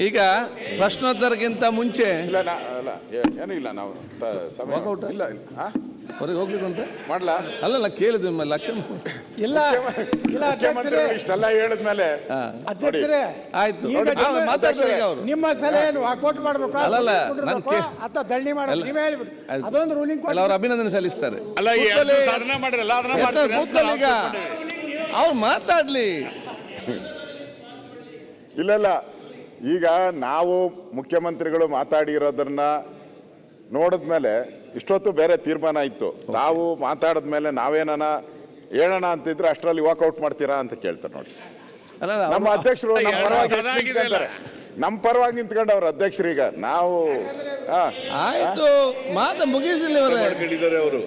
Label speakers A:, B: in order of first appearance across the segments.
A: ಈಗ ಪ್ರಶ್ನೋತ್ತರಕ್ಕಿಂತ ಮುಂಚೆ
B: ಇಲ್ಲ ನಾ ಅಲ್ಲ ಏ- ಏನೂ ಇಲ್ಲ ನಾವು ತ- ಸಮಯ
A: Walkout?
B: ಇಲ್ಲ ಇಲ್ಲ. ಹಾ
A: ಹೊರಗೆ ಹೋಗ್ಲಿಕ್ಕೆ ಅಂತ
B: ಮಾಡ್ಲಾ
A: ಅಲ್ಲಲ್ಲ ಕೇಳಿದ್ವಿ ನಿಮ್ಮ ಲಕ್ಷ
C: ಇಲ್ಲ ಇಲ್ಲ ಅಧ್ಯಕ್ಷರೇ.
B: ಮುಖ್ಯಮಂತ್ರಿಗಳು ಇಷ್ಟೆಲ್ಲ ಹೇಳಿದ್ಮೇಲೆ
C: ಅಧ್ಯಕ್ಷರೇ
A: ಆಯ್ತು.
C: ಈಗ
A: ಆ,
C: ನಿಮ್ಮ-
A: ಮಾತಾಡ್ತಾರೆ ಈಗ ಅವರು.
C: ನಿಮ್ಮ ಸಲಹೆಯನ್ನು ವಾಕೌಟ್ ಮಾಡ್ಬೇಕು
A: ಅಲ್ಲಲ್ಲ, ನಾನು ಕೇ-
C: ಅಥವಾ ದಂಡಿ ಮಾಡ್ಬೇಕು ನೀವೇ ಹೇಳ್ಬಿಡಿ. ಅದೊಂದು ರೂಲಿಂಗ್
A: ಅವ್ರ ಅಭಿನಂದನೆ ಸಲ್ಲಿಸ್ತಾರೆ.
D: ಅಲ್ಲ ಈ
A: ಕೂತ್ಕೊಳ್ಳಿ.
D: ಎರಡು ಸಾಧನೆ ಮಾಡಿರಲ್ಲ ಅದನ್ನ
A: ಎತ್ತ
D: ಮಾಡ್ತೀರಿ? ಅಂತ
A: ಕೂತ್ಕೊಳ್ಳಿ ಈಗ.
D: ನಾವು
A: ಅವ್ರು ಮಾತಾಡ್ಲಿ.
B: ಇಲ್ಲ ಇಲ್ಲ. ಈಗ ನಾವು ಮುಖ್ಯಮಂತ್ರಿಗಳು ಮಾತಾಡಿರೋದನ್ನ ನೋಡಿದ್ಮೇಲೆ ಇಷ್ಟೊತ್ತು ಬೇರೆ ತೀರ್ಮಾನ ಇತ್ತು. ನಾವು ಮಾತಾಡಿದ್ಮೇಲೆ ನಾವೇನಾನ ಹೇಳೋಣ ಅಂತಿದ್ರೆ ಅಷ್ಟರಲ್ಲಿ ವಾಕೌಟ್ ಮಾಡ್ತೀರಾ ಅಂತ ಕೇಳ್ತಾರೆ ನೋಡಿ. ನಮ್ಮ ಅಧ್ಯಕ್ಷರು ನಮ್ಮ ಪರವಾಗಿ
D: ಸದಾ
B: ನಿಂತ್ಕೊಂತಾರೆ. ನಮ್ಮ ಪರವಾಗಿ ನಿಂತ್ಕೊಂಡು ಅವ್ರ ಅಧ್ಯಕ್ಷರೀಗ ನಾವು ಹಾ
A: ಆಯ್ತು ಮಾತು ಮುಗಿಸಲಿ
E: ಅವರೇ ಅವರು.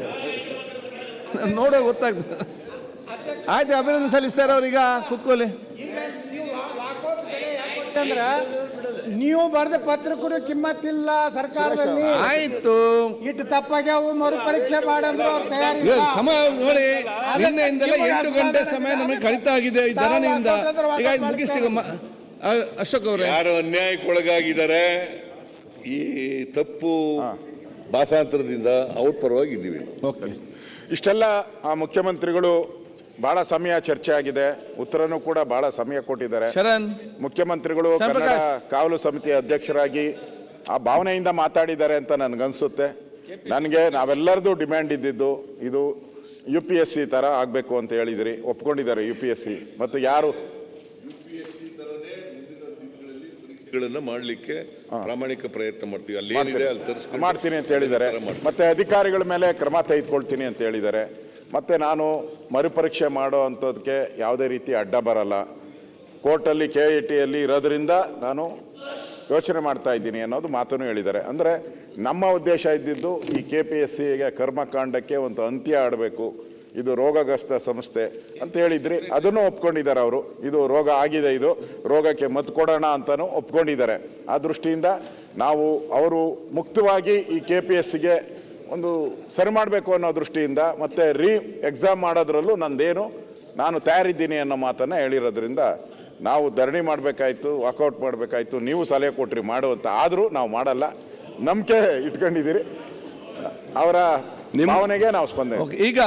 A: ನೋಡೋ ಗೊತ್ತಾಗ್ತದೆ. ಆಯ್ತು ಅಭಿನಂದನೆ ಸಲ್ಲಿಸ್ತಾರೆ ಅವ್ರೀಗ ಕೂತ್ಕೊಳ್ಳಿ.
C: ಅಂದ್ರೆ ನೀವು ಬರೆದ ಪತ್ರಕ್ಕೂ ಕಿಮ್ಮತ್ತಿಲ್ಲ ಸರ್ಕಾರದಲ್ಲಿ.
A: ಆಯ್ತು.
C: ಇಟ್ಟು ತಪ್ಪಾಗ್ಯಾವು ಮರು ಪರೀಕ್ಷೆ ಮಾಡಂದ್ರೆ ಅವ್ರ ತಯಾರಿ
A: ಈಗ
C: ಇಲ್ಲ.
A: ಸಮಯ ನೋಡಿ ನಿನ್ನೆಯಿಂದಲೇ ಎಂಟು ಗಂಟೆ ಸಮಯ ನಮಗೆ ಕಳಿತ ಆಗಿದೆ ಈ ಧರಣಿಯಿಂದ. ಈಗ ಇದು ಮುಗಿಸಿ ಮ- ಅ- ಅಶೋಕ್ ಅವರೇ.
E: ಯಾರು ಅನ್ಯಾಯಕ್ಕೊಳಗಾಗಿದ್ದಾರೆ ಈ ತಪ್ಪು ಭಾಷಾಂತರದಿಂದ ಅವ್ರ ಪರವಾಗಿ ಇದ್ದೀವಿ
A: ಓಕೆ.
B: ಇಷ್ಟೆಲ್ಲ ಆ ಮುಖ್ಯಮಂತ್ರಿಗಳು ಬಹಳ ಸಮಯ ಚರ್ಚೆ ಆಗಿದೆ. ಉತ್ತರನೂ ಕೂಡ ಬಹಳ ಸಮಯ ಕೊಟ್ಟಿದ್ದಾರೆ.
A: ಶರಣ್.
B: ಮುಖ್ಯಮಂತ್ರಿಗಳು ಕನ್ನಡ ಕಾವಲು ಸಮಿತಿಯ ಅಧ್ಯಕ್ಷರಾಗಿ ಆ ಭಾವನೆಯಿಂದ ಮಾತಾಡಿದ್ದಾರೆ ಅಂತ ನನಗನ್ಸುತ್ತೆ. ನನಗೆ ನಾವೆಲ್ಲರದು ಡಿಮ್ಯಾಂಡ್ ಇದ್ದಿದ್ದು ಇದು ಯು ಪಿ ಎಸ್ ಸಿ ಥರ ಆಗಬೇಕು ಅಂತ ಹೇಳಿದಿರಿ. ಒಪ್ಕೊಂಡಿದ್ದಾರೆ ಯು ಪಿ ಎಸ್ ಸಿ. ಮತ್ತು ಯಾರು?
E: ಗಳನ್ನ ಮಾಡ್ಲಿಕ್ಕೆ ಪ್ರಾಮಾಣಿಕ ಪ್ರಯತ್ನ ಮಾಡ್ತೀವಿ. ಅಲ್ಲಿ ಏನಿದೆ ಅಲ್ಲಿ ತರಿಸ್ಕೊಂಡು
B: ಮಾಡ್ತೀನಿ ಅಂತ ಹೇಳಿದ್ದಾರೆ. ಮತ್ತೆ ಅಧಿಕಾರಿಗಳ ಮೇಲೆ ಕ್ರಮ ತೆಗೆದುಕೊಳ್ತೀನಿ ಅಂತ ಹೇಳಿದ್ದಾರೆ. ಮತ್ತೆ ನಾನು ಮರುಪರೀಕ್ಷೆ ಮಾಡೋ ಅಂಥದ್ದಕ್ಕೆ ಯಾವುದೇ ರೀತಿ ಅಡ್ಡ ಬರಲ್ಲ. ಕೋರ್ಟಲ್ಲಿ ಕೆ ಇ ಟಿಯಲ್ಲಿ ಇರೋದರಿಂದ ನಾನು ಯೋಚನೆ ಮಾಡ್ತಾ ಇದ್ದೀನಿ ಅನ್ನೋದು ಮಾತನ್ನು ಹೇಳಿದ್ದಾರೆ. ಅಂದರೆ ನಮ್ಮ ಉದ್ದೇಶ ಇದ್ದಿದ್ದು ಈ ಕೆ ಪಿ ಎಸ್ ಸಿಗೆ ಕರ್ಮಕಾಂಡಕ್ಕೆ ಒಂದು ಅಂತ್ಯ ಆಡಬೇಕು. ಇದು ರೋಗಗ್ರಸ್ತ ಸಂಸ್ಥೆ ಅಂತ ಹೇಳಿದ್ರಿ. ಅದನ್ನು ಒಪ್ಕೊಂಡಿದ್ದಾರೆ ಅವರು. ಇದು ರೋಗ ಆಗಿದೆ ಇದು. ರೋಗಕ್ಕೆ ಮದ್ದು ಕೊಡೋಣ ಅಂತಲೂ ಒಪ್ಕೊಂಡಿದ್ದಾರೆ. ಆ ದೃಷ್ಟಿಯಿಂದ ನಾವು ಅವರು ಮುಕ್ತವಾಗಿ ಈ ಕೆ ಪಿ ಎಸ್ ಸಿಗೆ ಒಂದು ಸರಿ ಮಾಡಬೇಕು ಅನ್ನೋ ದೃಷ್ಟಿಯಿಂದ ಮತ್ತೆ ರೀ ಎಕ್ಸಾಮ್ ಮಾಡೋದ್ರಲ್ಲೂ ನಂದೇನು ನಾನು ತಯಾರಿದ್ದೀನಿ ಅನ್ನೋ ಮಾತನ್ನು ಹೇಳಿರೋದ್ರಿಂದ ನಾವು ಧರಣಿ ಮಾಡಬೇಕಾಯ್ತು ವಾಕೌಟ್ ಮಾಡಬೇಕಾಯ್ತು ನೀವು ಸಲಹೆ ಕೊಟ್ರಿ ಮಾಡುವಂತ ಆದರೂ ನಾವು ಮಾಡಲ್ಲ. ನಂಬಿಕೆ ಇಟ್ಕೊಂಡಿದ್ದೀರಿ. ಅವರ ಭಾವನೆಗೆ ನಾವು ಸ್ಪಂದನೆ.
A: ಈಗ